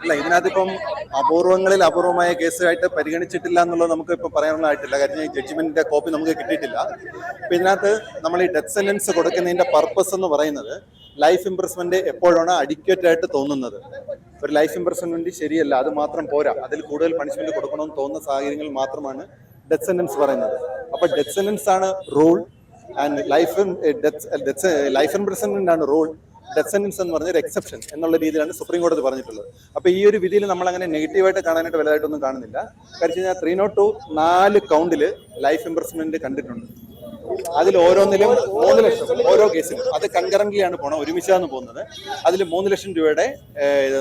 അല്ല ഇതിനകത്ത് ഇപ്പം അപൂർവങ്ങളിൽ അപൂർവമായ കേസായിട്ട് പരിഗണിച്ചിട്ടില്ല എന്നുള്ളത് നമുക്ക് ഇപ്പം പറയാനുള്ളതായിട്ടില്ല. കാര്യം ഈ ജഡ്ജ്മെന്റിന്റെ കോപ്പി നമുക്ക് കിട്ടിയിട്ടില്ല. അപ്പൊ ഇതിനകത്ത് നമ്മൾ ഈ ഡെത്ത് സെന്റൻസ് കൊടുക്കുന്നതിന്റെ പർപ്പസ് എന്ന് പറയുന്നത് ലൈഫ് ഇംപ്രസ്മെന്റ് എപ്പോഴാണ് അഡിക്വേറ്റ് ആയിട്ട് തോന്നുന്നത്? ഒരു ലൈഫ് ഇംപ്രസ്മെന്റ് ശരിയല്ല അത് മാത്രം പോരാ. അതിൽ കൂടുതൽ പണിഷ്മെന്റ് കൊടുക്കണമെന്ന് തോന്നുന്ന സാഹചര്യങ്ങൾ മാത്രമാണ് ഡെത്ത് സെന്റൻസ് പറയുന്നത്. അപ്പൊ ഡെത്ത് സെന്റൻസ് ആണ് rule and life death life imprisonment ആണ് റൂൾ ഡെത്ത് സെന്റൻസ് എന്ന് പറഞ്ഞ ഒരു എക്സെപ്ഷൻ എന്നുള്ള രീതിയിലാണ് സുപ്രീം കോടതി പറഞ്ഞിട്ടുള്ളത്. അപ്പൊ ഈ ഒരു വിധിയിൽ നമ്മൾ അങ്ങനെ നെഗറ്റീവായിട്ട് കാണാനായിട്ട് വലുതായിട്ടൊന്നും കാണുന്നില്ല. കാരണം കഴിഞ്ഞാൽ ത്രീ നോട്ട് ടു നാല് കൗണ്ടിൽ ലൈഫ് ഇംപ്രസ്മെന്റ് കണ്ടിട്ടുണ്ട്. അതിൽ ഓരോന്നിലും മൂന്ന് ലക്ഷം ഓരോ കേസിലും. അത് കൺകറന്റ്ലിയാണ് പോണത് ഒരുമിച്ചാണ് പോകുന്നത്. അതിൽ മൂന്ന് ലക്ഷം രൂപയുടെ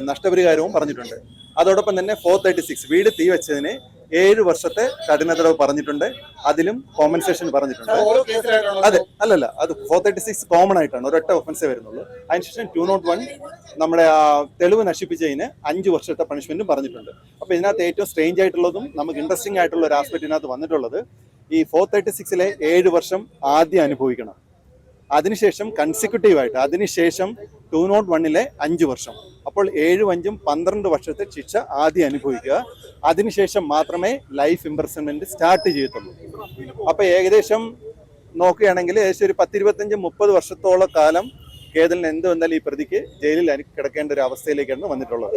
നഷ്ടപരിഹാരവും പറഞ്ഞിട്ടുണ്ട്. അതോടൊപ്പം തന്നെ ഫോർ തേർട്ടി സിക്സ് വീട് തീ വെച്ചതിന് ഏഴ് വർഷത്തെ കഠിന തടവ് പറഞ്ഞിട്ടുണ്ട്. അതിലും കോമ്പൻസേഷൻ പറഞ്ഞിട്ടുണ്ട്. അതെ അല്ലല്ല അത് ഫോർ തേർട്ടി സിക്സ് കോമൺ ആയിട്ടാണ്. ഒരൊറ്റ ഒഫൻസേ വരുന്നുള്ളൂ. അതിനുശേഷം ടു നോട്ട് വൺ നമ്മുടെ ആ തെളിവ് നശിപ്പിച്ചതിന് അഞ്ച് വർഷത്തെ പണിഷ്മെന്റും പറഞ്ഞിട്ടുണ്ട്. അപ്പൊ ഇതിനകത്ത് ഏറ്റവും സ്ട്രേഞ്ച് ആയിട്ടുള്ളതും നമുക്ക് ഇൻട്രസ്റ്റിംഗ് ആയിട്ടുള്ള ഒരു ആസ്പെക്ട് ഇതിനകത്ത് വന്നിട്ടുള്ളത് ഈ ഫോർ തേർട്ടി സിക്സിലെ ഏഴ് വർഷം ആദ്യം അനുഭവിക്കണം. അതിനുശേഷം കൺസിക്യൂട്ടീവ് ആയിട്ട് അതിനുശേഷം ടു നോട്ട് വണ്ണിലെ അഞ്ച് വർഷം. അപ്പോൾ ഏഴും അഞ്ചും പന്ത്രണ്ട് വർഷത്തെ ശിക്ഷ ആദ്യം അനുഭവിക്കുക. അതിനുശേഷം മാത്രമേ ലൈഫ് ഇംപ്രസൺമെന്റ് സ്റ്റാർട്ട് ചെയ്യത്തുള്ളൂ. അപ്പൊ ഏകദേശം നോക്കുകയാണെങ്കിൽ ഏകദേശം ഒരു പത്തിരുപത്തഞ്ച് മുപ്പത് വർഷത്തോളം കാലം കേതലിന് എന്ത് വന്നാലും ഈ പ്രതിക്ക് ജയിലിൽ കിടക്കേണ്ട ഒരു അവസ്ഥയിലേക്കാണ് വന്നിട്ടുള്ളത്.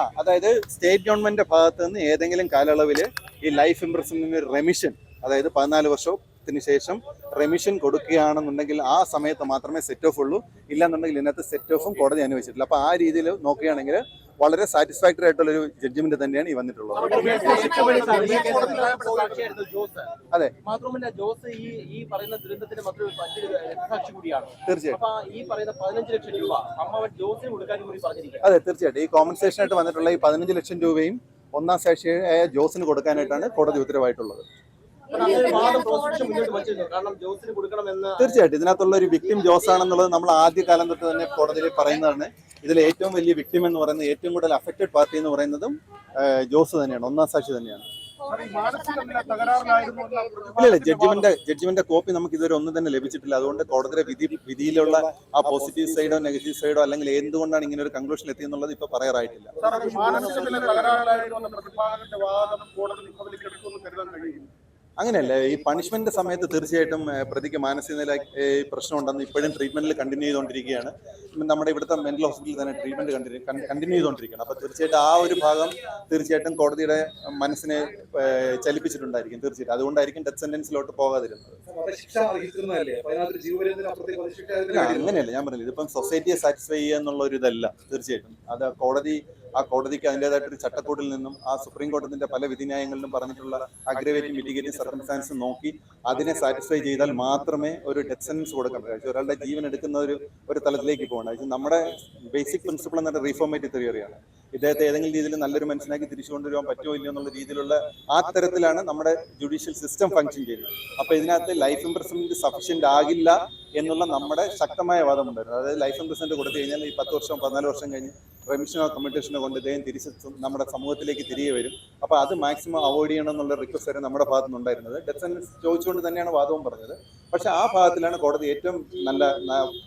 ആ അതായത് സ്റ്റേറ്റ് ഗവൺമെന്റിന്റെ ഭാഗത്ത് നിന്ന് ഏതെങ്കിലും കാലയളവിൽ ഈ ലൈഫ് ഇംപ്രസൺമെന്റ് റെമിഷൻ അതായത് പതിനാല് വർഷത്തിന് ശേഷം റെമിഷൻ കൊടുക്കുകയാണെന്നുണ്ടെങ്കിൽ ആ സമയത്ത് മാത്രമേ സെറ്റ് ഓഫ് ഉള്ളൂ. ഇല്ലാന്നുണ്ടെങ്കിൽ ഇന്നത്തെ സെറ്റ് ഓഫും കോടതി അനുവദിച്ചിട്ടില്ല. അപ്പൊ ആ രീതിയിൽ നോക്കുകയാണെങ്കിൽ വളരെ സാറ്റിസ്ഫാക്ടറി ആയിട്ടുള്ള ഒരു ജഡ്ജ്മെന്റ് തന്നെയാണ് ഈ വന്നിട്ടുള്ളത്. അതെ. മാത്രമല്ല ജോസ് ഈ ഈ പറയുന്ന ദുരന്തത്തിന്റെ മറ്റൊരു മറ്റൊരു സാക്ഷി കൂടിയാണ്. ഈ പറയുന്ന പതിനഞ്ച് ലക്ഷം രൂപ അമ്മാവൻ ജോസിന് കൊടുക്കാൻ കൂടി അതെ തീർച്ചയായിട്ടും. ഈ കോമ്പൻസേഷൻ ആയിട്ട് വന്നിട്ടുള്ള ഈ പതിനഞ്ച് ലക്ഷം രൂപയും ഒന്നാം സാക്ഷിയായ ജോസിന് കൊടുക്കാനായിട്ടാണ് കോടതി ഉത്തരവായിട്ടുള്ളത്. വാദം പ്രോസിക്യൂഷൻ മുന്നോട്ട് വച്ചിരുന്നു കാരണം ജോസിന് കൊടുക്കണമെന്ന് തീർച്ചയായിട്ടും. ഇതിനകത്തുള്ള ഒരു വിക്ടിം ജോസ് ആണെന്നുള്ളത് നമ്മൾ ആദ്യ കാലം തൊട്ട് തന്നെ കോടതിയിൽ പറയുന്നതാണ്. ഇതിൽ ഏറ്റവും വലിയ വിക്ടിം എന്ന് പറയുന്നത് ഏറ്റവും കൂടുതൽ അഫക്റ്റഡ് പാർട്ടി എന്ന് പറയുന്നതും ജോസ് തന്നെയാണ്. ഒന്നാം സാക്ഷി തന്നെയാണ്. ഇല്ല ഇല്ല. ജഡ്ജ്മെന്റ് ജഡ്ജിമെന്റ് കോപ്പി നമുക്ക് ഇതുവരെ ഒന്നും തന്നെ ലഭിച്ചിട്ടില്ല. അതുകൊണ്ട് കോടതിയുടെ വിധി വിധിയിലുള്ള ആ പോസിറ്റീവ് സൈഡോ നെഗറ്റീവ് സൈഡോ അല്ലെങ്കിൽ എന്തുകൊണ്ടാണ് ഇങ്ങനെ ഒരു കൺക്ലൂഷൻ എത്തിയെന്നുള്ളത് ഇപ്പൊ പറയാറായിട്ടില്ല. അങ്ങനെയല്ല? ഈ പണിഷ്മെന്റ് സമയത്ത് തീർച്ചയായിട്ടും പ്രതിക്ക് മാനസിക നില പ്രശ്നം ഉണ്ടെന്ന് ഇപ്പോഴും ട്രീറ്റ്മെന്റിൽ കണ്ടിന്യൂ ചെയ്തുകൊണ്ടിരിക്കുകയാണ്. നമ്മുടെ ഇവിടുത്തെ മെന്റൽ ഹോസ്പിറ്റലിൽ തന്നെ ട്രീറ്റ്മെന്റ് കണ്ടിന്യൂ കണ്ടിന്യൂ ചെയ്തുകൊണ്ടിരിക്കുകയാണ്. അപ്പൊ തീർച്ചയായിട്ടും ആ ഒരു ഭാഗം തീർച്ചയായിട്ടും കോടതിയുടെ മനസ്സിനെ ചലിപ്പിച്ചിട്ടുണ്ടായിരിക്കും തീർച്ചയായിട്ടും. അതുകൊണ്ടായിരിക്കും ഡെത്ത് സെന്റൻസിലോട്ട് പോകാതിരുന്നത്. അങ്ങനെയല്ല ഞാൻ പറഞ്ഞില്ല ഇതിപ്പം സൊസൈറ്റിയെ സാറ്റിസ്ഫൈ ചെയ്യുക എന്നുള്ള ഒരു ഇതല്ല തീർച്ചയായിട്ടും. അത് കോടതി ആ കോടതിക്ക് അതിന്റെതായിട്ടൊരു ചട്ടക്കൂടിൽ നിന്നും ആ സുപ്രീം കോടതിന്റെ പല വിധിന്യായങ്ങളിലും പറഞ്ഞിട്ടുള്ള അഗ്രവേറ്റിംഗ് മിറ്റിഗേറ്റിംഗ് സർക്കംസ്റ്റാൻസ് നോക്കി അതിനെ സാറ്റിസ്ഫൈ ചെയ്താൽ മാത്രമേ ഒരു ഡെത്ത് സെൻസ് കൊടുക്കാൻ പറ്റൂ. ഒരാളുടെ ജീവൻ എടുക്കുന്ന ഒരു ഒരു തലത്തിലേക്ക് പോകണം. നമ്മുടെ ബേസിക് പ്രിൻസിപ്പിൾ എന്ന് പറഞ്ഞാൽ റീഫോമേറ്റീവ് തിയറിയാണ് ഇദ്ദേഹത്തെ ഏതെങ്കിലും രീതിയിൽ നല്ലൊരു മനുഷ്യനാക്കി തിരിച്ചു കൊണ്ടുവരാൻ പറ്റുമോ ഇല്ലയോ എന്നുള്ള രീതിയിലുള്ള ആ തരത്തിലാണ് നമ്മുടെ ജുഡീഷ്യൽ സിസ്റ്റം ഫങ്ഷൻ ചെയ്യുന്നത്. അപ്പൊ ഇതിനകത്ത് ലൈഫ് ഇംപ്രസ്മെന്റ് സഫീഷ്യന്റ് ആകില്ല എന്നുള്ള നമ്മുടെ ശക്തമായ വാദമുണ്ടായിരുന്നു. അതായത് ലൈഫ് ഇംപ്രസ്മെന്റ് കൊടുത്തു കഴിഞ്ഞാൽ ഈ പത്ത് വർഷം പതിനാല് വർഷം കഴിഞ്ഞ് റെമിഷനോ കമ്മ്യൂട്ടേഷനോ കൊണ്ട് ഇദ്ദേഹം തിരിച്ച് നമ്മുടെ സമൂഹത്തിലേക്ക് തിരികെ വരും. അപ്പോൾ അത് മാക്സിമം അവോയ്ഡ് ചെയ്യണം എന്നുള്ള റിക്വസ്റ്റ് വരെ നമ്മുടെ ഭാഗത്തു നിന്നുണ്ടായിരുന്നത് ഡെത്ത് സെന്റൻസ് ചോദിച്ചുകൊണ്ട് തന്നെയാണ് വാദവും പറഞ്ഞത്. പക്ഷേ ആ ഭാഗത്തിലാണ് കോടതി ഏറ്റവും നല്ല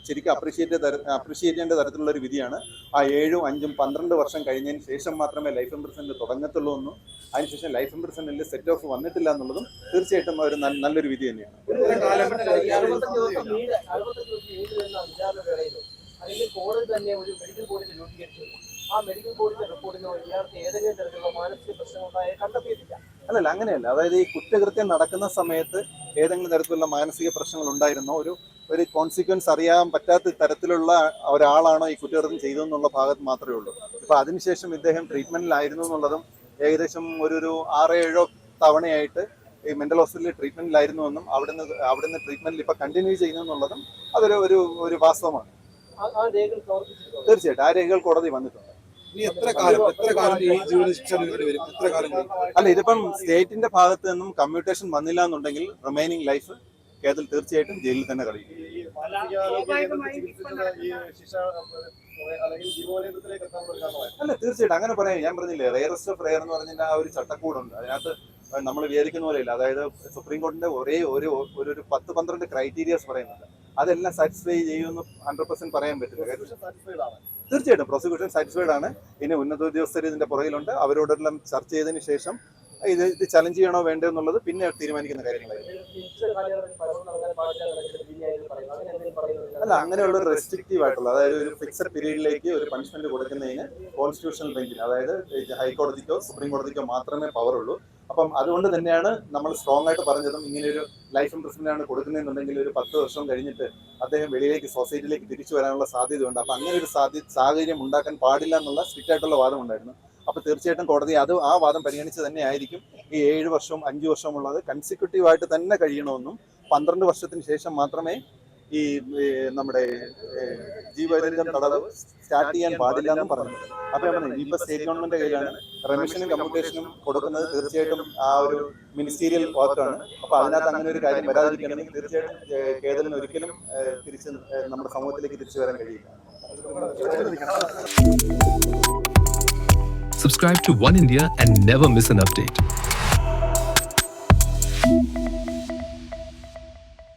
ശരിക്കും അപ്രീഷിയേറ്റ് അപ്രീഷിയേറ്റ് ചെയ്യേണ്ട തരത്തിലുള്ള ഒരു വിധിയാണ്. ആ ഏഴും അഞ്ചും പന്ത്രണ്ട് വർഷം കഴിഞ്ഞതിന് ശേഷം മാത്രമേ ലൈഫ് ഇംപ്രസെന്റ് തുടങ്ങത്തുള്ളൂ എന്നും അതിനുശേഷം ലൈഫ് ഇംപ്രസെന്റിൽ സെറ്റ് ഓഫ് വന്നിട്ടില്ല എന്നുള്ളതും തീർച്ചയായിട്ടും ഒരു നല്ലൊരു വിധി തന്നെയാണ്. അല്ലെങ്കിൽ കോടതി തന്നെ ഒരു മെഡിക്കൽ ബോർഡിനെ രൂപീകരിച്ചു. ആ മെഡിക്കൽ ബോർഡിന്റെ റിപ്പോർട്ടിനോ ഇയാൾക്ക് ഏതെങ്കിലും തരത്തിലുള്ള മാനസിക പ്രശ്നമുണ്ടായ കണ്ടെത്തിയിട്ടില്ല. അല്ലല്ല അങ്ങനെയല്ല. അതായത് ഈ കുറ്റകൃത്യം നടക്കുന്ന സമയത്ത് ഏതെങ്കിലും തരത്തിലുള്ള മാനസിക പ്രശ്നങ്ങൾ ഉണ്ടായിരുന്നോ? ഒരു ഒരു കോൺസിക്വൻസ് അറിയാൻ പറ്റാത്ത തരത്തിലുള്ള ഒരാളാണോ ഈ കുറ്റകൃത്യം ചെയ്തു എന്നുള്ള ഭാഗത്ത് മാത്രമേ ഉള്ളൂ. ഇപ്പൊ അതിനുശേഷം ഇദ്ദേഹം ട്രീറ്റ്മെന്റിലായിരുന്നു എന്നുള്ളതും ഏകദേശം ഒരു ഒരു ആറ് ഏഴോ തവണയായിട്ട് ഈ മെന്റൽ ഹോസ്പിറ്റലിൽ ട്രീറ്റ്മെന്റിലായിരുന്നു എന്നും അവിടുന്ന് അവിടുന്ന് ട്രീറ്റ്മെന്റിൽ ഇപ്പൊ കണ്ടിന്യൂ ചെയ്യുന്നു എന്നുള്ളതും അതൊരു ഒരു ഒരു വാസ്തവമാണ്. തീർച്ചയായിട്ടും. ആ രേഖകൾ കോടതി വന്നിട്ടുണ്ട്. ഇനി എത്ര കാലം എത്ര കാലം ഈ ജീവന ശിക്ഷ എത്ര കാലം അല്ല ഇതിപ്പം സ്റ്റേറ്റിന്റെ ഭാഗത്ത് നിന്നും കമ്മ്യൂട്ടേഷൻ വന്നില്ല എന്നുണ്ടെങ്കിൽ റിമൈനിങ് ലൈഫ് കേരളത്തിൽ തീർച്ചയായിട്ടും ജയിലിൽ തന്നെ കഴിയും. അല്ല തീർച്ചയായിട്ടും. അങ്ങനെ പറയാം ഞാൻ പറഞ്ഞില്ലേ റെയറസ്റ്റ് ഓഫ് റെയർ എന്ന് പറഞ്ഞാൽ ആ ഒരു ചട്ടക്കൂടുണ്ട്. അതിനകത്ത് നമ്മൾ വിചാരിക്കുന്ന പോലെയില്ല. അതായത് സുപ്രീം കോടതിന്റെ ഒരു ഒരു ഒരു പത്ത് പന്ത്രണ്ട് ക്രൈറ്റീരിയാസ് പറയുന്നുണ്ട്. അതെല്ലാം സാറ്റിസ്ഫൈ ചെയ്യുമെന്ന് ഹൺഡ്രഡ് പെർസെന്റ് പറയാൻ പറ്റില്ല. തീർച്ചയായിട്ടും പ്രോസിക്യൂഷൻ സാറ്റിസ്ഫൈഡ് ആണ്. ഇനി ഉന്നത ഉദ്യോഗസ്ഥർ ഇതിന്റെ പുറകിലുണ്ട്. അവരോടെല്ലാം ചർച്ച ചെയ്തതിന് ശേഷം ഇത് ഇത് ചലഞ്ച് ചെയ്യണോ വേണ്ടോ എന്നുള്ളത് പിന്നെ തീരുമാനിക്കുന്ന എന്തെങ്കിലും അല്ല അങ്ങനെയുള്ള ഒരു റെസ്ട്രിക്റ്റീവ് ആയിട്ടുള്ള അതായത് ഒരു ഫിക്സഡ് പീരീഡിലേക്ക് ഒരു പണിഷ്മെന്റ് കൊടുക്കുന്നതിന് കോൺസ്റ്റിറ്റ്യൂഷണൽ ബെഞ്ചിന് അതായത് ഹൈക്കോടതിക്കോ സുപ്രീം കോടതിക്കോ മാത്രമേ പവറുള്ളൂ അപ്പം അതുകൊണ്ട് തന്നെയാണ് നമ്മൾ സ്ട്രോങ് ആയിട്ട് പറഞ്ഞതും ഇങ്ങനെ ഒരു ലൈഫ് ഇംപ്രസ്മെന്റാണ് കൊടുക്കുന്നതെന്നുണ്ടെങ്കിൽ ഒരു പത്ത് വർഷം കഴിഞ്ഞിട്ട് അദ്ദേഹം വെളിയിലേക്ക് സൊസൈറ്റിയിലേക്ക് തിരിച്ചു വരാനുള്ള സാധ്യതയുണ്ട്. അപ്പം അങ്ങനെ ഒരു സാധ്യ സാഹചര്യം ഉണ്ടാക്കാൻ പാടില്ല എന്നുള്ള സ്ട്രിക്റ്റ് ആയിട്ടുള്ള വാദം ഉണ്ടായിരുന്നു. അപ്പൊ തീർച്ചയായിട്ടും കോടതി അത് ആ വാദം പരിഗണിച്ച് തന്നെ ആയിരിക്കും. ഈ ഏഴ് വർഷവും അഞ്ച് ഉള്ളത് കൺസിക്യൂട്ടീവായിട്ട് തന്നെ കഴിയണമെന്നും പന്ത്രണ്ട് വർഷത്തിന് ശേഷം മാത്രമേ ഈ നമ്മുടെ ജീവപര്യന്തം തടവ് സ്റ്റാർട്ട് ചെയ്യാൻ പാടില്ല എന്നും പറഞ്ഞു അപ്പൊ ഇപ്പൊ സ്റ്റേറ്റ് ഗവൺമെന്റ് കയ്യിലാണ്. റെമിഷനും കമ്മ്യൂട്ടേഷനും കൊടുക്കുന്നത് തീർച്ചയായിട്ടും ആ ഒരു മിനിസ്റ്റീരിയൽ വർക്കാണ് അപ്പൊ അതിനകത്ത് അങ്ങനെ ഒരു കാര്യം വരാതിരിക്കണമെങ്കിൽ തീർച്ചയായിട്ടും കേരളത്തിന് ഒരിക്കലും തിരിച്ച് നമ്മുടെ സമൂഹത്തിലേക്ക് തിരിച്ചു വരാൻ കഴിയില്ല. Subscribe to One India and never miss an update.